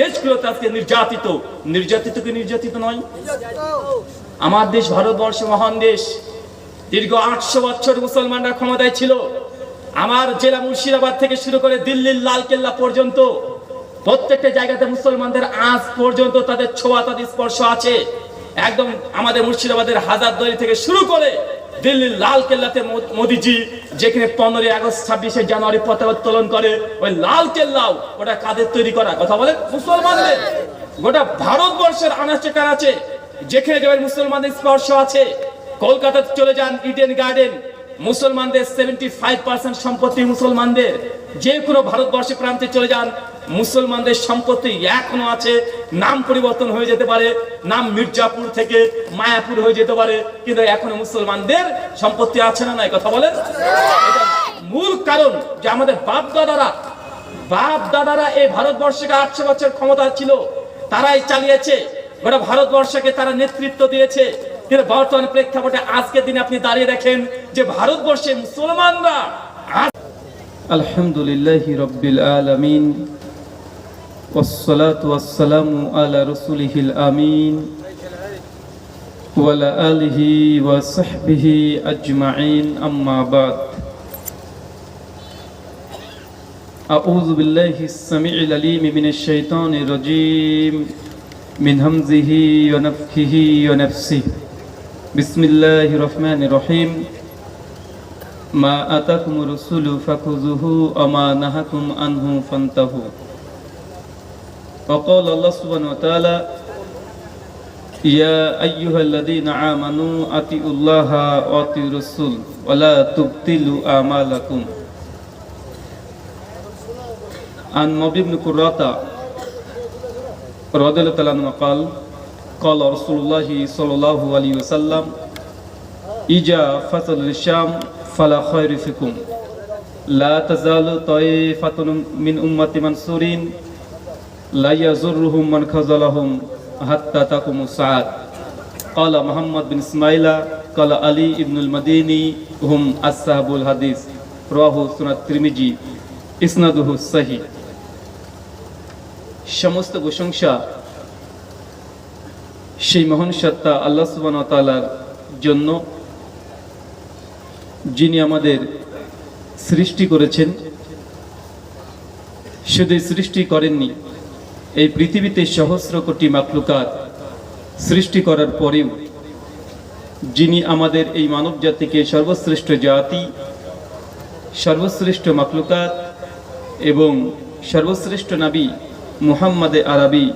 দেশগুলোতে আজকে নির্যাতিত। নির্যাতিত কি নির্যাতিত নয়? আমার দেশ ভারতবর্ষ মহান দেশ। দীর্ঘ আটশো বছর মুসলমানরা ক্ষমতায় ছিল। আমার জেলা মুর্শিদাবাদ থেকে শুরু করে দিল্লির লালকেল্লা পর্যন্ত প্রত্যেকটা জায়গাতে মুসলমানদের আজ পর্যন্ত তাদের ছোঁয়া তাদের স্পর্শ আছে। একদম আমাদের মুর্শিদাবাদের হাজারদুয়ারি থেকে শুরু করে দিল্লির লাল কেল্লাতে মোদিজি, যেখানে পনেরোই আগস্ট, ছাব্বিশে জানুয়ারি পতাকা উত্তোলন করে, ওই লাল কেল্লাও ওটা কাদের তৈরি করা কথা বলে? মুসলমানদের। গোটা ভারতবর্ষের আনাচে কানাচে যেখানে যাবেন মুসলমানদের স্পর্শ আছে কলকাতাতে চলে যান ইডেন গার্ডেন মুসলমানদের সেভেন্টি ফাইভ পার্সেন্ট সম্পত্তি মুসলমানদের। যে কোনো ভারতবর্ষে প্রান্তে চলে যান মুসলমানদের সম্পত্তি এখনও আছে, নাম পরিবর্তন হয়ে যেতে পারে, নাম মির্জাপুর থেকে মায়াপুর হয়ে যেতে পারে, কিন্তু এখনও মুসলমানদের সম্পত্তি আছে না, নাই কথা বলেন? মূল কারণ যে আমাদের বাপ দাদারা বাপ দাদারা এই ভারতবর্ষকে আটশো বছর ক্ষমতা ছিল, তারাই চালিয়েছে। গোটা ভারতবর্ষকে তারা নেতৃত্ব দিয়েছে। কিন্তু বর্তমান প্রেক্ষাপটে আজকের দিনে আপনি দাঁড়িয়ে দেখেন যে ভারতবর্ষে মুসলমানরা আলহামদুলিল্লাহ রবিল আলমিন। والصلاة والسلام على رسوله الآمين وعلى آله وصحبه أجمعين أما بعد أعوذ بالله السميع العليم من الشيطان الرجيم من همزه ونفخه ونفسه بسم الله الرحمن الرحيم ما آتاكم الرسول فخذوه وما نهاكم عنه فانتهوا وقال الله سبحانه وتعالى يا أيها الذين آمنوا أطيعوا الله وأطيعوا الرسول ولا تبطلوا أعمالكم عن مبي بن قرة رضي الله تعالى عنه قال قال رسول الله صلى الله عليه وسلم إجا فصل الشام فلا خير فيكم لا تزال طائفة من أمة منصورين لا يزرهم من خذلهم حتى تقوم الساعة قال محمد بن إسماعيل قال علي بن المديني هم أصحاب الحديث رواه سنة الترمذي إسناده صحيح সমস্ত প্রশংসা সেই মহান সত্তা আল্লাহ সুবহানাহু ওয়া তাআলার জন্য যিনি আমাদের সৃষ্টি করেছেন শুধু সৃষ্টি করেননি এই পৃথিবীতে সহস্র কোটি মাকলুকাত সৃষ্টি করার পরেও যিনি আমাদের এই মানব জাতিকে সর্বশ্রেষ্ঠ জাতি, সর্বশ্রেষ্ঠ মাকলুকাত এবং সর্বশ্রেষ্ঠ নাবী মুহাম্মাদে আরবি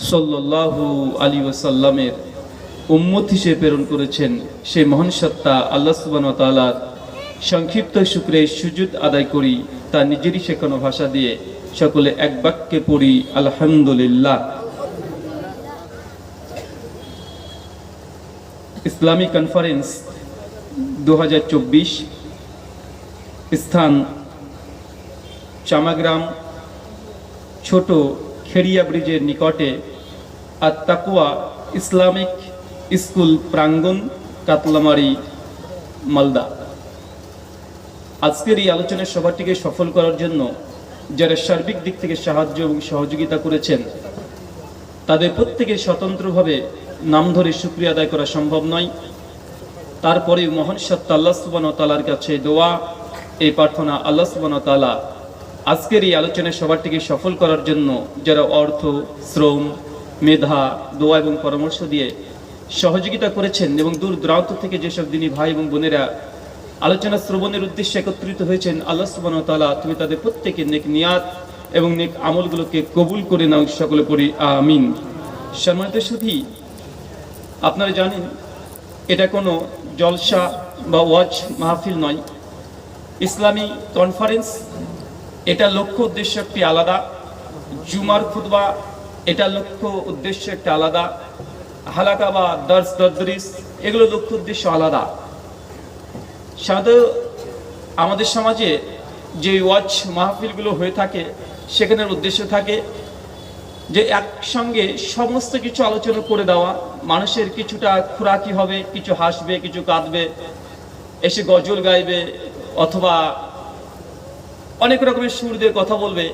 সাল্লাল্লাহু আলী ওসাল্লামের উম্মত হিসেবে প্রেরণ করেছেন সেই মহান সত্তা আল্লাহ সুবানতালার সংক্ষিপ্ত শুক্রে সুজুদ আদায় করি তার নিজেরই শেখানো ভাষা দিয়ে সকলে এক বাক্যে পড়ি, আলহামদুলিল্লাহ। ইসলামিক কনফারেন্স দুহাজার চব্বিশ স্থান, চামাগ্রাম, ছোট খেরিয়া ব্রিজের নিকটে আর তাকুয়া ইসলামিক স্কুল প্রাঙ্গণ, কাতলামারি, মালদা। আজকের এই আলোচনার সভাটিকে সফল করার জন্য যারা সার্বিক দিক থেকে সাহায্য এবং সহযোগিতা করেছেন, তাদের প্রত্যেকে স্বতন্ত্রভাবে নাম ধরে শুক্রিয়া আদায় করা সম্ভব নয়। তারপরে মহান সত্তা আল্লাহ সুবান তালার কাছে দোয়া এই প্রার্থনা আল্লাহ সুবান তালা আজকের এই আলোচনায় সবারটিকে সফল করার জন্য যারা অর্থ, শ্রম, মেধা, দোয়া এবং পরামর্শ দিয়ে সহযোগিতা করেছেন এবং দূর দূরান্ত থেকে যেসব দিনী ভাই এবং বোনেরা আলোচনা শ্রবণের উদ্দেশ্যে একত্রিত হয়েছেন আল্লাহ সুবান তালা তুমি তাদের প্রত্যেকের নেক নিয়াত এবং নেক আমলগুলোকে কবুল করে নাও সকলে পড়ি, আমিন। সম্মানিত সুধী, আপনারা জানেন, এটা কোনো জলসা বা ওয়াজ মাহফিল নয়। ইসলামী কনফারেন্স, এটা লক্ষ্য উদ্দেশ্য একটি আলাদা। জুমার খুতবা, এটা লক্ষ্য উদ্দেশ্য একটা আলাদা। হালাকা বা দর্শ তদ্রিস এগুলো লক্ষ্য উদ্দেশ্য আলাদা। সাধারণত আমাদের সমাজে যে ওয়াচ মাহফিলগুলো হয়ে থাকে, সেখানের উদ্দেশ্য থাকে যে একসঙ্গে সমস্ত কিছু আলোচনা করে দেওয়া। মানুষের কিছুটা খোরাকি হবে, কিছু হাসবে, কিছু কাঁদবে, এসে গজল গাইবে অথবা অনেক রকমের সুর দিয়ে কথা বলবে।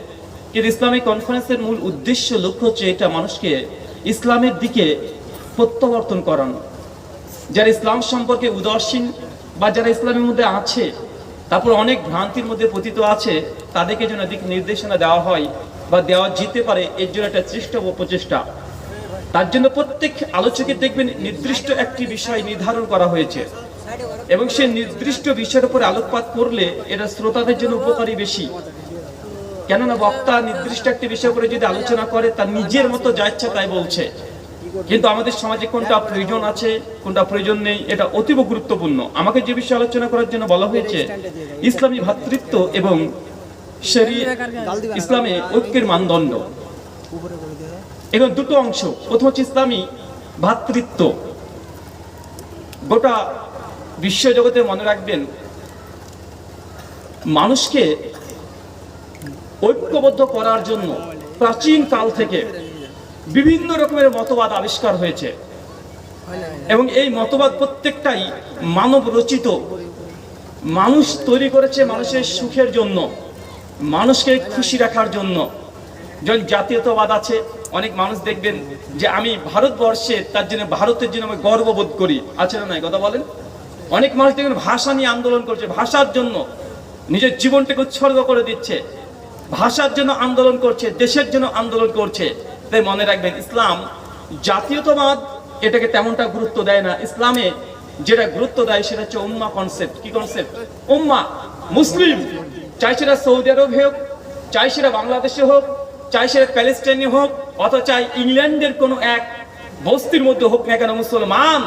কিন্তু ইসলামিক কনফারেন্সের মূল উদ্দেশ্য, লক্ষ্য হচ্ছে এটা মানুষকে ইসলামের দিকে প্রত্যাবর্তন করানো। যারা ইসলাম সম্পর্কে উদাসীন বা যারা ইসলামের মধ্যে আছে, তারপর অনেক ভ্রান্তির মধ্যে পতিত আছে, তাদেরকে যেন দিক নির্দেশনা দেওয়া হয় বা দেওয়া যেতে পারে, এর জন্য একটা চেষ্টা ও প্রচেষ্টা। তার জন্য প্রত্যেক আলোচকের দেখবেন নির্দিষ্ট একটি বিষয় নির্ধারণ করা হয়েছে। এবং সেই নির্দিষ্ট বিষয়ের উপরে আলোকপাত করলে এটা শ্রোতাদের জন্য উপকারী বেশি। কেননা বক্তা নির্দিষ্ট একটি বিষয় করে যদি আলোচনা করে, তার নিজের মতো যা ইচ্ছা তাই বলছে। কিন্তু আমাদের সমাজে কোনটা প্রয়োজন আছে কোনটা প্রয়োজন নেই এটা অতীব গুরুত্বপূর্ণ। আমাকে যে বিষয়ে আলোচনা করার জন্য বলা হয়েছে ইসলামী ভ্রাতৃত্ব এবং ইসলামে ঐক্যের মানদণ্ড। এখানে দুটো অংশ প্রথম হচ্ছে ইসলামী ভ্রাতৃত্ব গোটা বিশ্ব জগতে মনে রাখবেন মানুষকে ঐক্যবদ্ধ করার জন্য প্রাচীন কাল থেকে বিভিন্ন রকমের মতবাদ আবিষ্কার হয়েছে। এবং এই মতবাদ প্রত্যেকটাই মানব রচিত। মানুষ তৈরি করেছে মানুষের সুখের জন্য, মানুষকে খুশি রাখার জন্য। যখন জাতীয়তাবাদ আছে, অনেক মানুষ দেখবেন যে আমি ভারতবর্ষে, তার জন্য ভারতের জন্য আমি গর্ববোধ করি। আছে না কথা বলেন। অনেক মানুষ দেখবেন ভাষা নিয়ে আন্দোলন করছে, ভাষার জন্য নিজের জীবনটাকে উৎসর্গ করে দিচ্ছে। ভাষার জন্য আন্দোলন করছে, দেশের জন্য আন্দোলন করছে। তাই মনে রাখবেন, ইসলাম জাতীয়তাবাদ এটাকে তেমনটা গুরুত্ব দেয় না। ইসলামে যেটা গুরুত্ব দেয় সেটা হচ্ছে উম্মা কনসেপ্ট কি কনসেপ্ট উম্মা, মুসলিম। চাই সেটা সৌদি আরব হোক, চাই সেটা বাংলাদেশে হোক, চাই সেটা প্যালেস্টাইনে হোক অথবা চাই ইংল্যান্ডের কোনো এক বস্তির মধ্যে হোক না কেন মুসলমান।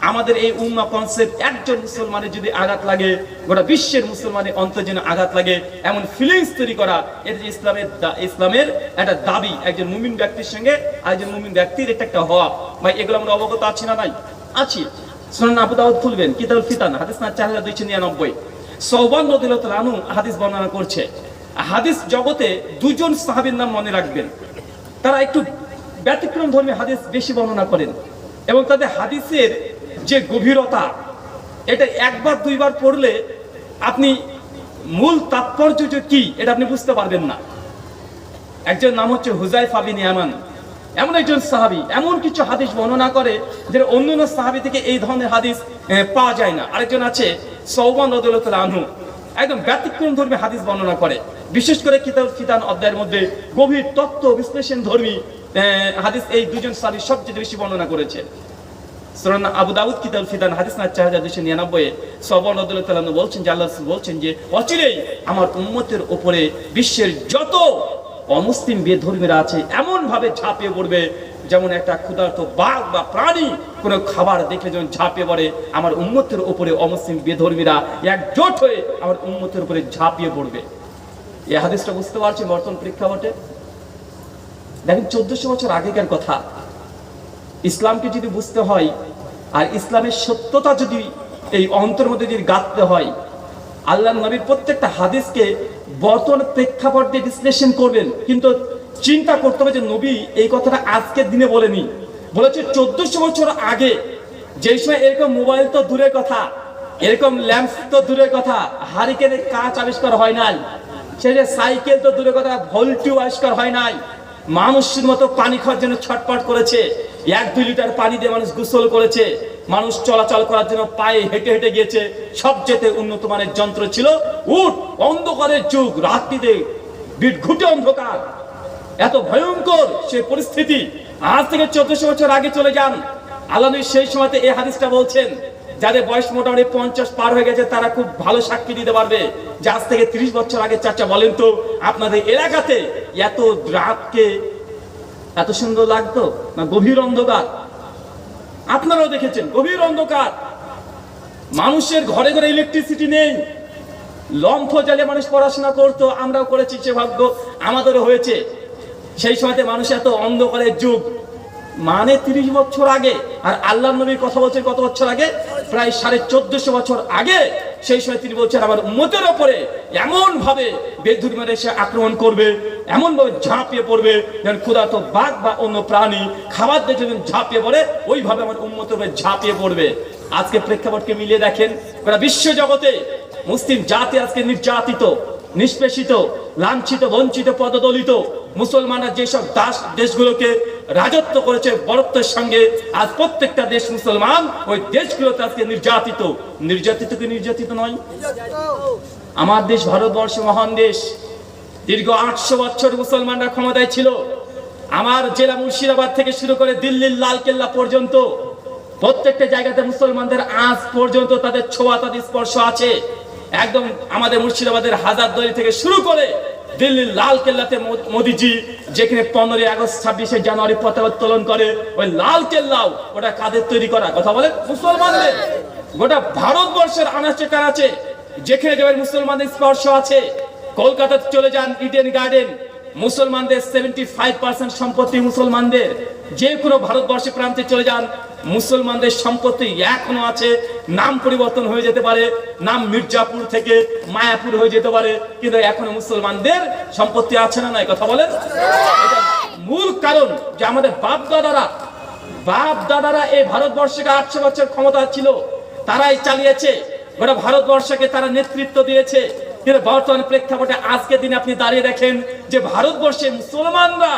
আমাদের এই উম্মা কনসেপ্ট একজন মুসলমানের যদি আঘাত লাগে, গোটা বিশ্বের মুসলমানের অন্তর যেন আঘাত লাগে, এমন ফিলিংস তৈরি করা, এটা যে ইসলামের ইসলামের একটা দাবি, একজন মুমিন ব্যক্তির সঙ্গে আরেকজন মুমিন ব্যক্তির এটা একটা হওয়া। ভাই, এগুলো আমরা অবগত আছি না নাই? আছি। সুনান আবু দাউদ খুলবেন, কিতাবুল ফিতান, হাদিস না চার হাজার দুইশো নিরানব্বই। সৌবান রদিল্লাহ আনু হাদিস বর্ণনা করছে। হাদিস জগতে দুজন সাহাবীর নাম মনে রাখবেন। তারা একটু ব্যতিক্রম ধর্মী হাদিস বেশি বর্ণনা করেন। এবং তাদের হাদিসের যে গভীরতা, এটা একবার, দুইবার পড়লে আপনি মূল তাৎপর্য যে কি, এটা আপনি বুঝতে পারবেন না। একজন নাম হচ্ছে হুজাই ফাবিন ইয়ামান। এমন একজন সাহাবী, এমন কিছু হাদিস বর্ণনা করে যে অন্যান্য সাহাবী থেকে এই ধরনের হাদিস পাওয়া যায় না। আরেকজন আছে সৌবান রদুল্লাহ আনহু, একদম ব্যতিক্রম ধর্মী হাদিস বর্ণনা করে। বিশেষ করে কিতাব ফিতান অধ্যায়ের মধ্যে গভীর তত্ত্ব বিশ্লেষণ ধর্মী হাদিস এই দুজন সাহাবী সবচেয়ে বেশি বর্ণনা করেছে। সুরান আবু দাউদ কিতাব ফিদান হাদিস না চার হাজার দুশো নিরানব্বই সবন রদুল্লাহ বলছেন যে আল্লাহ বলছেন যে, অচিরেই আমার উম্মতের উপরে বিশ্বের যত অমুসলিম বেধর্মীরা আছে এমন ভাবে ঝাঁপিয়ে পড়বে যেমন একটা ক্ষুধার্ত বাঘ বা প্রাণী কোনো খাবার দেখলে যেমন ঝাঁপিয়ে পড়ে, আমার উম্মতের উপরে অমুসলিম বেধর্মীরা একজোট হয়ে আমার উম্মতের উপরে ঝাঁপিয়ে পড়বে। এ হাদিসটা বুঝতে পারছি বর্তমান প্রেক্ষাপটে? দেখেন, চোদ্দশো বছর আগেকার কথা ইসলামকে যদি বুঝতে হয়, আর ইসলামের সত্যতা যদি এই অন্তর মধ্যে যদি গাঁথতে হয়, আল্লাহ নবীর প্রত্যেকটা হাদিসকে বর্তমান প্রেক্ষাপট দিয়ে বিশ্লেষণ করবেন। কিন্তু চিন্তা করতে হবে যে নবী এই কথাটা আজকের দিনে বলেনি। বলেছে চোদ্দশো বছর আগে যেই সময় এরকম মোবাইল তো দূরের কথা, এরকম ল্যাম্প তো দূরের কথা, হারিকেনের কাঁচ আবিষ্কার হয় নাই, সেই সাইকেল তো দূরের কথা ভোল্টিউ আবিষ্কার হয় নাই মানুষের মতো পানি খাওয়ার জন্য ছটপট করেছে। এক, দুই লিটার পানি দিয়ে মানুষ গোসল করেছে। মানুষ চলাচল করার জন্য পায়ে হেঁটে হেঁটে গিয়েছে। সবচেয়ে উন্নত মানের যন্ত্র ছিল উঠ অন্ধকারের যুগ, রাত্রিতে বিট ঘুটে অন্ধকার। এত ভয়ঙ্কর সে পরিস্থিতি। আজ থেকে চোদ্দশো বছর আগে চলে যান। আল্লাহ সেই সময়তে এই হাদিসটা বলছেন যাদের বয়স মোটামুটি পঞ্চাশ পার হয়ে গেছে, তারা খুব ভালো সাক্ষী দিতে পারবে। যে আজ থেকে ত্রিশ বছর আগে চাচা বলেন তো, আপনাদের এলাকাতে এত রাতকে এত সুন্দর লাগতো? না গভীর অন্ধকার? আপনারাও দেখেছেন, গভীর অন্ধকার। মানুষের ঘরে ঘরে ইলেকট্রিসিটি নেই। লম্ফ জালে মানুষ পড়াশোনা করতো, আমরাও করেছি সে ভাগ্য, আমাদেরও হয়েছে। সেই সময়তে মানুষ এত অন্ধকারের যুগ। মানে তিরিশ বছর আগে, আর আল্লাহ নবীর কথা বলছেন কত বছর আগে? প্রায় সাড়ে চোদ্দশো বছর আগে, সেই সময় তিনি বলছেন, আমার উম্মতের ওপরে এমন ভাবে বেদুর মেরে সে আক্রমণ করবে এমন ভাবে ঝাঁপিয়ে পড়বে, যেন ক্ষুধার্ত বাঘ বা অন্য প্রাণী খাবার দেখে যেন ঝাঁপিয়ে পড়ে, ওইভাবে আমার উম্মতের উপরে ঝাঁপিয়ে পড়বে। আজকে প্রেক্ষাপটকে মিলিয়ে দেখেন, গোটা বিশ্ব জগতে মুসলিম জাতি আজকে নির্যাতিত, নিষ্পেষিত, লাঞ্ছিত, বঞ্চিত, পদদলিত, মুসলমানরা যেসব দাস দেশগুলোকে রাজত্ব করেছে বরত্বের সঙ্গে। আজ প্রত্যেকটা দেশ মুসলমান, ওই দেশগুলোতে আজকে নির্যাতিত। নির্যাতিত কি নির্যাতিত নয়? আমার দেশ ভারতবর্ষ মহান দেশ। দীর্ঘ আটশো বছর মুসলমানরা ক্ষমতায় ছিল। আমার জেলা মুর্শিদাবাদ থেকে শুরু করে দিল্লির লাল কেল্লা পর্যন্ত, প্রত্যেকটা জায়গাতে মুসলমানদের আজ পর্যন্ত তাদের ছোঁয়া, তাদের স্পর্শ আছে। একদম আমাদের মুর্শিদাবাদের হাজার হাজারদুয়ারি থেকে শুরু করে দিল্লির লাল কেল্লাতে মোদিজি, যেখানে পনেরোই আগস্ট, ছাব্বিশে জানুয়ারি পতাকা উত্তোলন করে, ওই লাল কেল্লাও ওটা কাদের তৈরি করা কথা বলেন মুসলমানদের। গোটা ভারতবর্ষের আনাচে কানাচে, যেখানে যাবেন মুসলমানদের স্পর্শ আছে, কলকাতাতে চলে যান ইডেন গার্ডেন মুসলমানদের সেভেন্টি ফাইভ পার্সেন্ট সম্পত্তি মুসলমানদের। যে কোনো ভারতবর্ষের প্রান্তে চলে যান, মুসলমানদের সম্পত্তি এখনও আছে। নাম পরিবর্তন হয়ে যেতে পারে। নাম মির্জাপুর থেকে মায়াপুর হয়ে যেতে পারে। কিন্তু এখনও মুসলমানদের সম্পত্তি আছে না নাই, কথা বলেন? মূল কারণ যে আমাদের বাপ দাদারা বাপ দাদারা এই ভারতবর্ষকে আটশো বছর ক্ষমতা ছিল। তারাই চালিয়েছে। গোটা ভারতবর্ষকে তারা নেতৃত্ব দিয়েছে। কিন্তু বর্তমান প্রেক্ষাপটে আজকে দিনে আপনি দাঁড়িয়ে দেখেন যে ভারতবর্ষে মুসলমানরা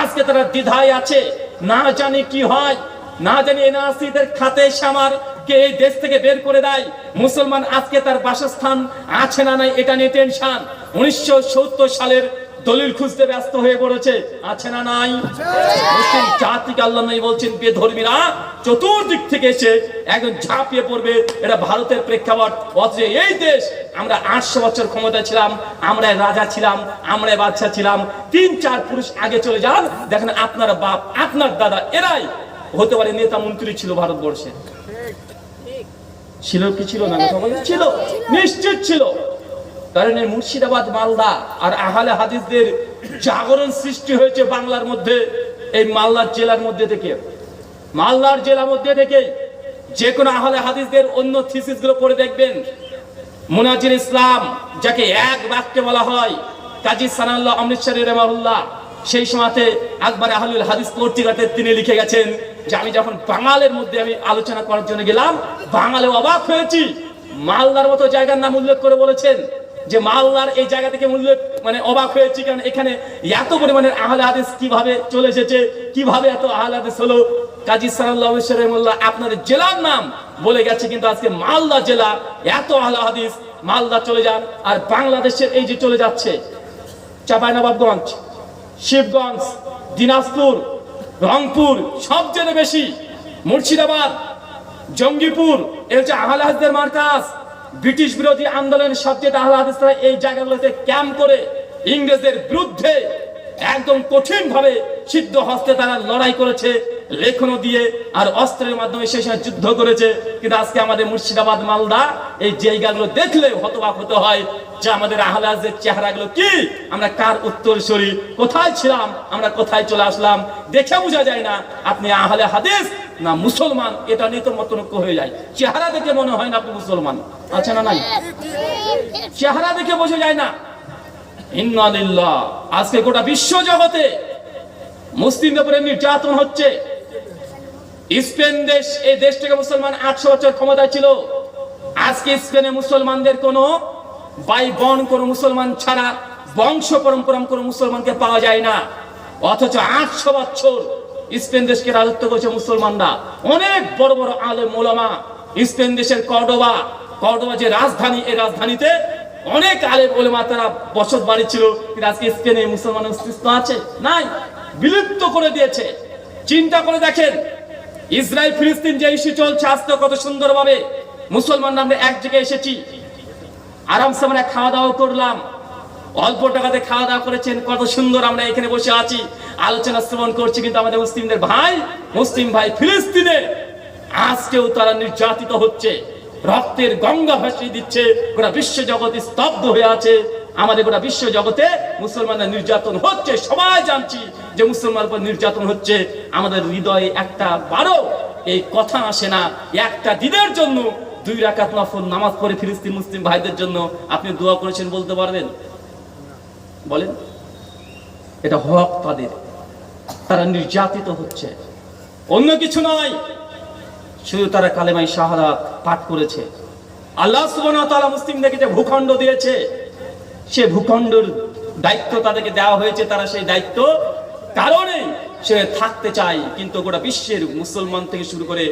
আজকে তারা দ্বিধায় আছে। না জানি কি হয়, না জানি এনআরসিদের খাতে সামার কে এই দেশ থেকে বের করে দেয়। মুসলমান আজকে তার বাসস্থান আছে না নাই, এটা নিয়ে টেনশন উনিশশো সত্তর সালের দলিল খুঁজতে ব্যস্ত হয়ে পড়েছে। আছে না নাই? মুসলিম জাতিকে আল্লাহ নাই বলছেন বেধর্মীরা চতুর্দিক থেকে এসে একদম ঝাঁপিয়ে পড়বে। এটা ভারতের প্রেক্ষাপট। অথচ এই দেশ, আমরা আটশো বছর ক্ষমতা ছিলাম, আমরা রাজা ছিলাম, আমরা বাদশা ছিলাম। তিন, চার পুরুষ আগে চলে যান। দেখেন আপনার বাপ, আপনার দাদা, এরাই হতে পারে নেতা মন্ত্রী ছিল ভারতবর্ষে। ছিল কি ছিল না? ছিল। নিশ্চিত ছিল। কারণ এই মুর্শিদাবাদ, মালদা আর আহলে হাদিসদের জাগরণ সৃষ্টি হয়েছে বাংলার মধ্যে, এই মালদার জেলার মধ্যে থেকে। মালদার জেলার মধ্যে থেকে যে কোনো আহলে হাদিসদের অন্য থিসিসগুলো পড়ে দেখবেন। মুনাজির ইসলাম, যাকে এক বাক্যে বলা হয়, কাজী সানাল্লাহ অমৃতসরী রেমাহুল্লাহ সেই সময়তে আকবর আহলুল হাদিস পত্রিকাতে তিনি লিখে গেছেন যে, আমি যখন বাঙালের মধ্যে আমি আলোচনা করার জন্য গেলাম, বাঙালে অবাক হয়েছি। মালদার মতো জায়গার নাম উল্লেখ করে বলেছেন যে মালদার এই জায়গা থেকে মূল্য মানে অবাক হয়েছি, কারণ এখানে এত পরিমাণের আহলে হাদিস কীভাবে চলে এসেছে, কীভাবে এত আহলে হাদিস হলো? কাজী সানাল্লাহ রহমুল্লাহ আপনাদের জেলার নাম বলে গেছে, কিন্তু আজকে মালদা জেলা এত আহলে হাদিস, মালদা চলে যান, আর বাংলাদেশের এই যে চলে যাচ্ছে, চাঁপাইনবাবগঞ্জ, শিবগঞ্জ, দিনাজপুর, রংপুর সবচেয়ে বেশি, মুর্শিদাবাদ, জঙ্গিপুর এর হচ্ছে আহলে হাদিসদের মার্কাজ। ব্রিটিশ বিরোধী আন্দোলনের সবচেয়ে তাহলে এই জায়গাগুলোতে ক্যাম্প করে ইংরেজদের বিরুদ্ধে একদম কঠিন ভাবে সিদ্ধ হস্তে তারা লড়াই করেছে, লেখনও দিয়ে আর অস্ত্রের মাধ্যমে সময় যুদ্ধ করেছে। কিন্তু আজকে আমাদের মুর্শিদাবাদ, মালদা, এই জায়গাগুলো দেখলে হতবাক হতে হয় যে আমাদের আহলাজের চেহারাগুলো কি। আমরা কার উত্তরসূরি কোথায় ছিলাম, আমরা কোথায় চলে আসলাম, দেখে বোঝা যায় না আপনি আহলে হাদিস না মুসলমান, এটা নিয়ে তো মতনক্য হয়ে যায়। চেহারা দেখে মনে হয় না আপনি মুসলমান। আছে না নাই? চেহারা দেখে বোঝা যায় না। ইন্নালিল্লাহ। আজকে গোটা বিশ্ব জগতে মুসলিমদের উপরে নির্যাতন হচ্ছে। স্পেন দেশ এই দেশ থেকে মুসলমান আটশো বছর ক্ষমতায় ছিল। আজকে স্পেনে মুসলমানদের কোনো বাই বন, কোনো মুসলমান ছাড়া বংশ পরম্পরা কোনো মুসলমানকে পাওয়া যায় না। অথচ আটশো বছর স্পেন দেশকে রাজত্ব করেছে মুসলমানরা। অনেক বড় বড় আলেম মোলামা স্পেন দেশের কর্ডোবা কর্ডোবা যে রাজধানী এই রাজধানীতে অনেক আলেম ওলেমা তারা বসত বাড়ি ছিল, কিন্তু আজকে স্পেনে মুসলমানের অস্তিত্ব আছে? নাই। বিলুপ্ত করে দিয়েছে। চিন্তা করে দেখেন, ইসরায়েল, ফিলিস্তিন যে ইস্যু চলছে আজকে কত সুন্দরভাবে। মুসলমানরা আমরা এক জায়গায় এসেছি। আরামসে আমরা খাওয়া দাওয়া করলাম। অল্প টাকাতে খাওয়া দাওয়া করেছেন, কত সুন্দর আমরা এখানে বসে আছি। আলোচনা শ্রবণ করছি, কিন্তু আমাদের মুসলিমদের ভাই, মুসলিম ভাই ফিলিস্তিনে। আজকেও তারা নির্যাতিত হচ্ছে। রক্তের গঙ্গা ভাসিয়ে দিচ্ছে, গোটা বিশ্ব জগৎ স্তব্ধ হয়ে আছে। আমাদের গোটা বিশ্ব জগতে মুসলমানরা নির্যাতন হচ্ছে, সবাই জানছি যে মুসলমানের উপর নির্যাতন হচ্ছে। আমাদের হৃদয়ে একটা বারো এই কথা আসে না। একটা দিনের জন্য দুই রাকাত নফল নামাজ পড়ে ফিলিস্তিন মুসলিম ভাইদের জন্য আপনি দোয়া করেছেন বলতে পারবেন? বলেন। এটা হক তাদের। তারা নির্যাতিত হচ্ছে। অন্য কিছু নয়। শুধু তারা কালেমাই শাহাদাত পাঠ করেছে। আল্লাহ তাআলা মুসলিমদেরকে যে ভূখণ্ড দিয়েছে, সে ভূখণ্ডর দায়িত্ব তাদেরকে দেওয়া হয়েছে, তারা সেই দায়িত্ব কারণে সে থাকতে চায়। কিন্তু গোটা বিশ্বের মুসলমান থেকে শুরু করে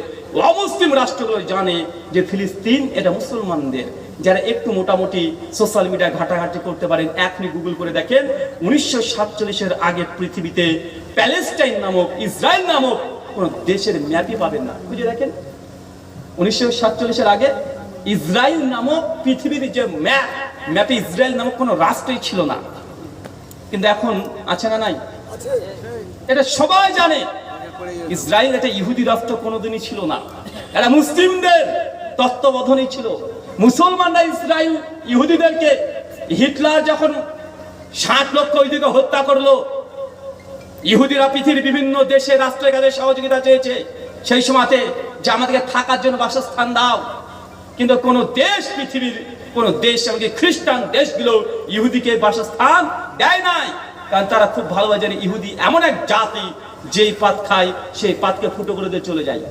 অমুসলিম রাষ্ট্রগুলো জানে যে ফিলিস্তিন এটা মুসলমানদের। যারা একটু মোটামুটি সোশ্যাল মিডিয়া ঘাটাঘাটি করতে পারেন এখনই গুগল করে দেখেন, উনিশশো সাতচল্লিশের আগে পৃথিবীতে প্যালেস্টাইন নামক, ইসরায়েল নামক কোন দেশের ম্যাপই পাবেন না। বুঝে দেখেন? উনিশশো সাতচল্লিশের আগে ইসরায়েল নামক পৃথিবীর যে ম্যাপ, ম্যাপে ইসরায়েল নামক কোনো রাষ্ট্রই ছিল না। কিন্তু এখন আছে না নাই? এটা সবাই জানে। ইসরায়েল এটা ইহুদি রাষ্ট্র কোনোদিনই ছিল না। এটা মুসলিমদের তত্ত্বাবধানেই ছিল। মুসলমানরা ইসরায়েল ইহুদিদেরকে হিটলার যখন ষাট লক্ষ ওইদিকে হত্যা করল ইহুদিরা পৃথিবীর বিভিন্ন দেশে, রাষ্ট্রের কাছে সহযোগিতা চেয়েছে। সেই সময়তে যে আমাদেরকে থাকার জন্য বাসস্থান দাও। কিন্তু কোন দেশ পৃথিবীর, কোন দেশ এমনকি খ্রিস্টান দেশগুলো ইহুদিকে বাসস্থান দেয় নাই। কারণ তারা খুব ভালোভাবে জানে ইহুদি এমন এক জাতি, যেই পাত খায়, সেই পাতকে ফুটো করে দিয়ে চলে যায়।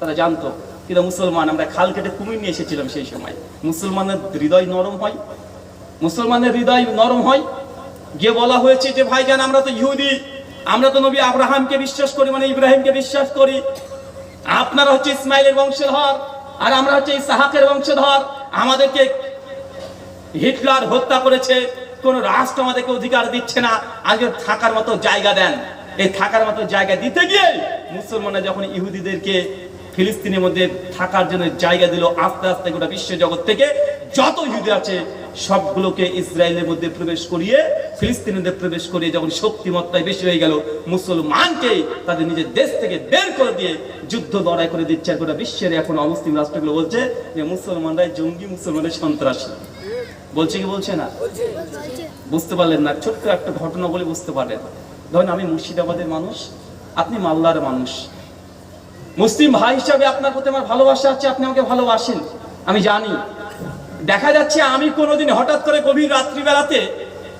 তারা জানতো, কিন্তু মুসলমান, আমরা খাল কেটে কুমির নিয়ে এসেছিলাম সেই সময়। মুসলমানের হৃদয় নরম হয়। মুসলমানের হৃদয় নরম হয়। গিয়ে বলা হয়েছে যে ভাই ভাইজান, আমরা তো ইহুদি। আমরা তো নবী আব্রাহামকে বিশ্বাস করি মানে ইব্রাহিমকে বিশ্বাস করি। আপনারা হচ্ছে ইসমাইলের বংশধর, আর আমরা হচ্ছে ইসাহাকের বংশধর। আমাদেরকে হিটলার হত্যা করেছে, কোন রাষ্ট্র আমাদেরকে অধিকার দিচ্ছে না। আজকে থাকার মতো জায়গা দেন। এই থাকার মতো জায়গা দিতে গিয়ে মুসলমানরা যখন ইহুদিদেরকে ফিলিস্তিনের মধ্যে থাকার জন্য জায়গা দিল আস্তে আস্তে গোটা বিশ্ব জগৎ থেকে। যত ইহুদি আছে সবগুলোকে ইসরায়েলের মধ্যে প্রবেশ করিয়ে ফিলিস্তিনিদের প্রবেশ করিয়ে যখন শক্তিমত্তায় বেশি হয়ে গেল মুসলমানকে তাদের নিজের দেশ থেকে বের করে দিয়ে যুদ্ধ লড়াই করে দিচ্ছে। গোটা বিশ্বের এখন অমুসলিম রাষ্ট্রগুলো বলছে যে মুসলমানরাই জঙ্গি মুসলমানের সন্ত্রাসী। বলছে কি বলছে না? বুঝতে পারলেন না। ছোট্ট একটা ঘটনা বলে বুঝতে পারলেন ধরেন আমি মুর্শিদাবাদের মানুষ আপনি মালদার মানুষ। মুসলিম ভাই হিসাবে আপনার প্রতি আমার ভালোবাসা আছে, আপনি আমাকে ভালোবাসেন। আমি জানি। দেখা যাচ্ছে আমি কোনোদিন হঠাৎ করে গভীর রাত্রিবেলাতে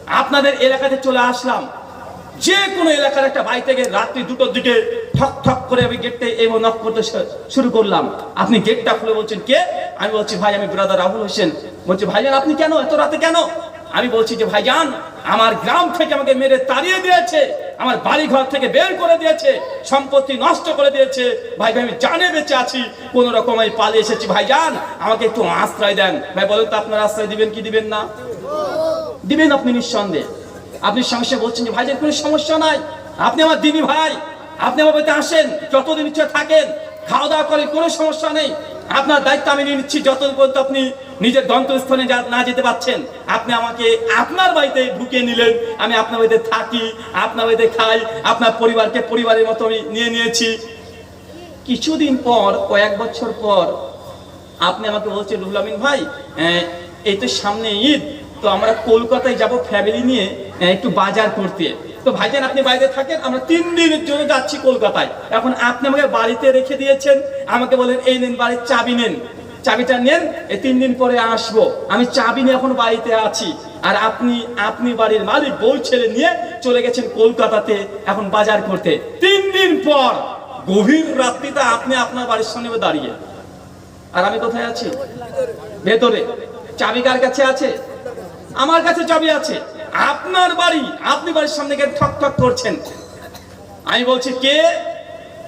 আপনাদের এলাকাতে চলে আসলাম। যে কোনো এলাকার একটা বাড়ি থেকে রাত্রি দুটোর দিকে ঠক ঠক করে আমি গেটটা এবং নক করতে শুরু করলাম। আপনি গেটটা খুলে বলছেন, কে? আমি বলছি, ভাই, আমি ব্রাদার রাহুল হোসেন। বলছি, ভাইজান, আপনি কেন? এত রাতে কেন? আমি বলছি যে, ভাইজান, আমার গ্রাম থেকে আমাকে মেরে তাড়িয়ে দিয়েছে, আমার বাড়ি ঘর থেকে বের করে দিয়েছে, সম্পত্তি নষ্ট করে দিয়েছে। ভাই ভাই, আমি জানে বেঁচে আছি, কোন রকম আমি পালিয়ে এসেছি। ভাইজান, আমাকে একটু আশ্রয় দেন। ভাই, বলেন তো, আপনার আশ্রয় দিবেন কি দিবেন না? দিবেন আপনি নিঃসন্দেহে। আপনি সমস্যা বলছেন যে, ভাইজান, কোনো সমস্যা নাই। আপনি আমার দিনী ভাই। আপনি আমার বাড়িতে আসেন, যতদিন ইচ্ছে থাকেন। খাওয়া দাওয়া করেন, কোনো সমস্যা নেই। আপনার দায়িত্ব আমি নিয়ে নিচ্ছি যত পর্যন্ত আপনি নিজের গন্তব্যস্থানে না যেতে পারছেন আপনি আমাকে আপনার বাড়িতে ঢুকিয়ে নিলেন আমি আপনার বাড়িতে থাকি আপনার বাড়িতে খাই আপনার পরিবারকে পরিবারের মতো আমি নিয়ে নিয়েছি। কিছুদিন পর কয়েক বছর পর আপনি আমাকে বলছেন রুহুল আমিন ভাই আহ, এই তো সামনে ঈদ তো আমরা কলকাতায় যাব ফ্যামিলি নিয়ে আহ, একটু বাজার করতে। তো ভাইজান, আপনি বাড়িতে থাকেন, আমরা তিন দিনের জন্য যাচ্ছি কলকাতায়। এখন আপনি আমাকে বাড়িতে রেখে দিয়েছেন, আমাকে বলেন, এই নেন, বাড়ির চাবি নেন। চাবিটা নেন এই তিন দিন পরে আসব। আমি চাবি নিয়ে এখন বাড়িতে আছি। আর আপনি আপনি বাড়ির মালিক, বউ, ছেলে নিয়ে চলে গেছেন কলকাতাতে এখন বাজার করতে। তিন দিন পর, গভীর রাত্রিতে আপনি আপনার বাড়ির সামনে দাঁড়িয়ে। আর আমি কোথায় আছি? ভেতরে। চাবি কার কাছে আছে? আমার কাছে চাবি আছে। আপনার বাড়ি, আপনি বাড়ির সামনে গিয়ে ঠক ঠক করছেন। আমি বলছি, কে?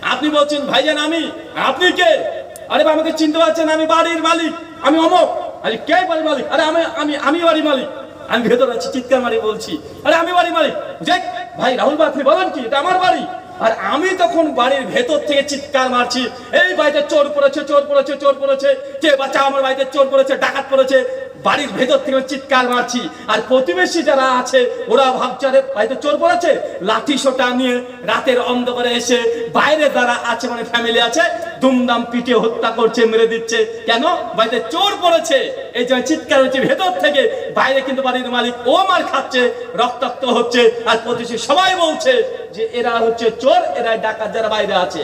আপনি বলছেন, ভাইজান আমি। আপনি কে? আরে বা আমাকে চিনতে পারছেন আমি বাড়ির মালিক, আমি অমক। আরে কে বাড়ির মালিক? আরে আমি আমি আমি বাড়ির মালিক। আমি ভেতর আছি, চিৎকার মারি বলছি। আরে আমি বাড়ির মালিক। যে ভাই, রাহুল ভাই, আপনি বলেন কি, এটা আমার বাড়ি। আর আমি তখন বাড়ির ভেতর থেকে চিৎকার মারছি, এই বাড়িতে চোর পড়েছে চোর পড়েছে চোর পড়েছে, কে বাচ্চা আমার বাড়িতে চোর পড়েছে, ডাকাত পড়েছে বাড়ির ভেতর থেকে চিৎকার মারছি। আর প্রতিবেশী যারা আছে, ওরা ভাবছে বাড়িতে চোর পড়েছে? লাঠি সোটা নিয়ে রাতের অন্ধকারে এসে বাইরে যারা আছে মানে ফ্যামিলি আছে, দুমদাম পিটিয়ে হত্যা করছে, মেরে দিচ্ছে। কেন? বাড়িতে চোর পড়েছে। এই যে চিৎকার হচ্ছে ভেতর থেকে, বাইরে কিন্তু বাড়ির মালিক ও মার খাচ্ছে, রক্তাক্ত হচ্ছে। আর প্রতিবেশী সবাই বলছে যে, এরা হচ্ছে চোর, এরা ডাকাত যারা বাইরে আছে।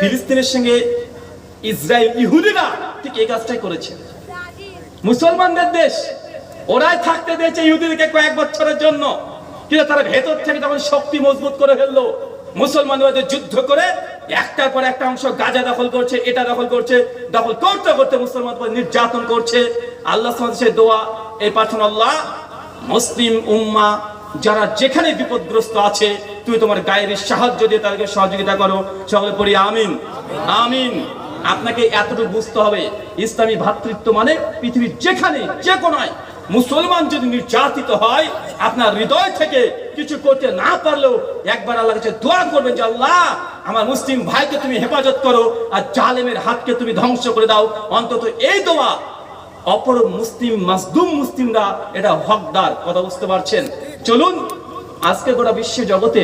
ফিলিস্তিনের সঙ্গে ইসরায়েল ইহুদিরা ঠিক এই কাজটাই করেছে। মুসলমানদের দেশ, ওরাই থাকতে দিয়েছে ইহুদিদেরকে কয়েক বছরের জন্য। কিন্তু তারা ভেতর থেকে তখন শক্তি মজবুত করে ফেলল মুসলমানদের যুদ্ধ করে একটার পর একটা অংশ গাজা দখল করছে, এটা দখল করছে, দখল করতে করতে মুসলমানদের উপর নির্যাতন করছে। আল্লাহ দোয়া এই প্রার্থনা, আল্লাহ, মুসলিম উম্মা যারা যেখানে বিপদগ্রস্ত আছে, তুমি তোমার গায়ের সাহায্য দিয়ে তাদেরকে সহযোগিতা করো। সকলে পড়ি, আমিন। আমিন। আপনাকে এতটুকু বুঝতে হবে, ইসলামী ভ্রাতৃত্ব মানে পৃথিবীর যেখানে যে কোনায় মুসলমান যদি নির্যাতিত হয়, আপনার হৃদয় থেকে কিছু করতে না পারলেও একবার আল্লাহ কাছে দোয়া করবেন যে, আল্লাহ, আমার মুসলিম ভাইকে তুমি হেফাজত করো আর জালেমের হাতকে তুমি ধ্বংস করে দাও। অন্তত এই দোয়া অপর মুসলিম মাসদুম মুসলিমরা এটা হকদার, কথা বুঝতে পারছেন? চলুন আজকে গোটা বিশ্ব জগতে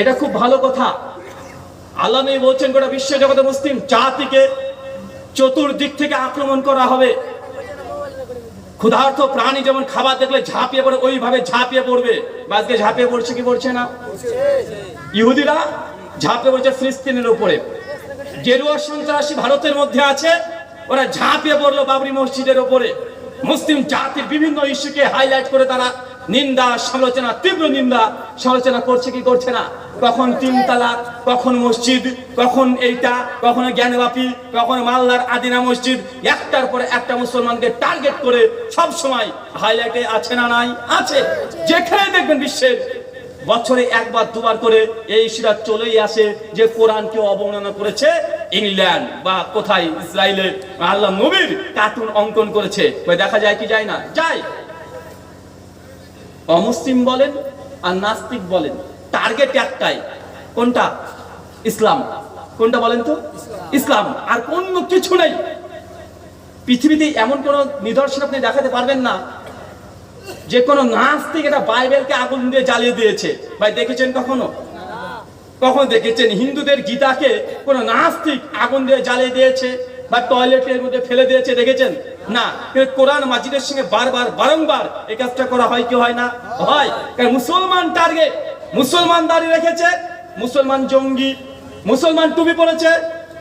এটা খুব ভালো কথা। আল্লাহ বলছেন গোটা বিশ্ব জগতে মুসলিম জাতিকে চতুর্দিক থেকে আক্রমণ করা হবে। ক্ষুধার্ত প্রাণী যেমন খাবার দেখলে ঝাঁপিয়ে পড়ে, ওইভাবে ঝাঁপিয়ে পড়বে। আজকে ঝাঁপিয়ে পড়ছে কি পড়ছে না? ইহুদিরা ঝাঁপিয়ে পড়ছে ফিলিস্তিনের উপরে। গেরুয়া সন্ত্রাসী ভারতের মধ্যে আছে, ওরা ঝাঁপিয়ে পড়ল বাবরি মসজিদের উপরে। মুসলিম জাতির বিভিন্ন ইস্যুকে হাইলাইট করে তারা নিন্দা, সমালোচনা, তীব্র নিন্দা, সমালোচনা করছে কি করছে না? কখন তিন তালাক, কখন মসজিদ, কখন এইটা, কখনো জ্ঞানবাপী, কখনো মালদার আদিনা মসজিদ, একটার পরে একটা মুসলমানকে টার্গেট করে সব সময় হাইলাইটে আছে না নাই? আছে। যেখানে দেখবেন বিশ্বের বছরে একবার, দুবার করে এই ইস্যুটা চলেই আসে যে কোরআনকে অবমাননা করেছে ইংল্যান্ড বা কোথায় ইসরায়েলের আল্লাহ নবীর কার্টুন অঙ্কন করেছে। দেখা যায় কি যায় না? যায়। অমুসলিম বলেন আর নাস্তিক বলেন। টার্গেট একটাই। কোনটা? ইসলাম। কোনটা বলেন তো? ইসলাম। আর অন্য কিছু নেই। পৃথিবীতে এমন কোন নিদর্শন আপনি দেখাতে পারবেন না। যে কোনো নাস্তিক এটা বাইবেলকে আগুন দিয়ে জ্বালিয়ে দিয়েছে। ভাই, দেখেছেন কখনো? কখন দেখেছেন? হিন্দুদের গীতাকে কোন নাস্তিক আগুন দিয়ে জ্বালিয়ে দিয়েছে? বা টয়লেটের মধ্যে ফেলে দিয়েছে, দেখেছেন? না, কিন্তু কোরআন মাজিদের সঙ্গে বারবার, বারংবার এই কাজটা করা হয়, কি হয় না? হয়। মুসলমান টার্গেট মুসলমান দাঁড়িয়ে রেখেছে, মুসলমান জঙ্গি, মুসলমান টুপি পড়েছে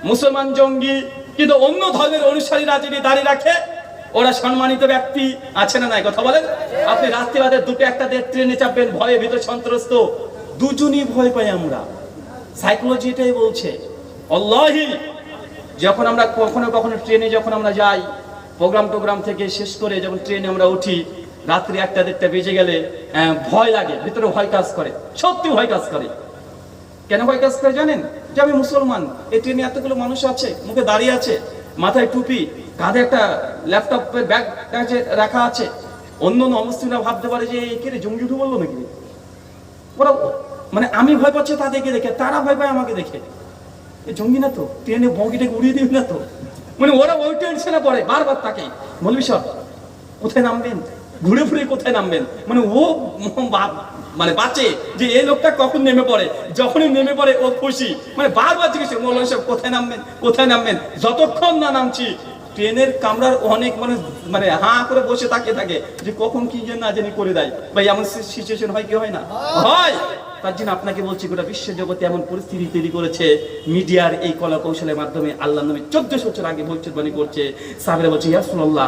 মুসলমান জঙ্গি। কিন্তু অন্য ধর্মের অনুসারীরা যদি দাঁড়িয়ে রাখে, ওরা সম্মানিত ব্যক্তি, আছে না নাই? কথা বলেন? আপনি রাত্রিবাদে দুটো একটা দিয়ে ট্রেনে চাপবেন, ভয়ে ভিতর সন্ত্রস্ত। দুজনই ভয় পাই আমরা। সাইকোলজি এটাই বলছে অল্লাহি যখন আমরা কখনো কখনো ট্রেনে যখন আমরা যাই, প্রোগ্রাম টোগ্রাম থেকে শেষ করে যখন ট্রেনে আমরা উঠি, রাত্রি একটা দেড়টা বেজে গেলে ভয় লাগে, ভিতরে ভয় কাজ করে, সত্যি ভয় কাজ করে। কেন ভয় কাজ করে জানেন? যে আমি মুসলমান, এই ট্রেনে এতগুলো মানুষ আছে, মুখে দাঁড়িয়ে আছে, মাথায় টুপি, কাঁধে একটা ল্যাপটপের ব্যাগ রাখা আছে। অন্য অন্য অমুসলিমরা ভাবতে পারে যে কে রে, জঙ্গি উঠে বলল নাকি? ওরা মানে আমি ভয় পাচ্ছি তাদেরকে দেখে, তারা ভয় পায় আমাকে দেখে। জঙ্গি না তো? ট্রেনে বগিটাকে উড়িয়ে দিবি না তো? মানে ওরা ওই টেনশনে পড়ে বারবার তাকে। বলবি সব কোথায় নামবেন? ঘুরে ফুরে কোথায় নামবেন? মানে ও মানে বাঁচে যে এই লোকটা কখন নেমে পড়ে যখনই নেমে পড়ে ও খুশি। মানে বারবার জিজ্ঞেস মৌলানা সাহেব কোথায় নামবেন? কোথায় নামবেন? যতক্ষণ না নামছি ট্রেনের কামরার অনেক মানুষ মানে হাঁ করে বসে তাকিয়ে থাকে যে কখন কি যেন না জানি করে দেয়। ভাই এমন সিচুয়েশন হয় কি হয় না? হয়! তার জন্য আপনাকে বলছি, গোটা বিশ্ব জগতে এমন পরিস্থিতি তৈরি করেছে, মিডিয়ার এই কলা কৌশলের মাধ্যমে আল্লাহ নবী চোদ্দশো বছর আগে ভবিষ্যৎবাণী করছে। সাহেব বলছে ইয়াসুল্লাহ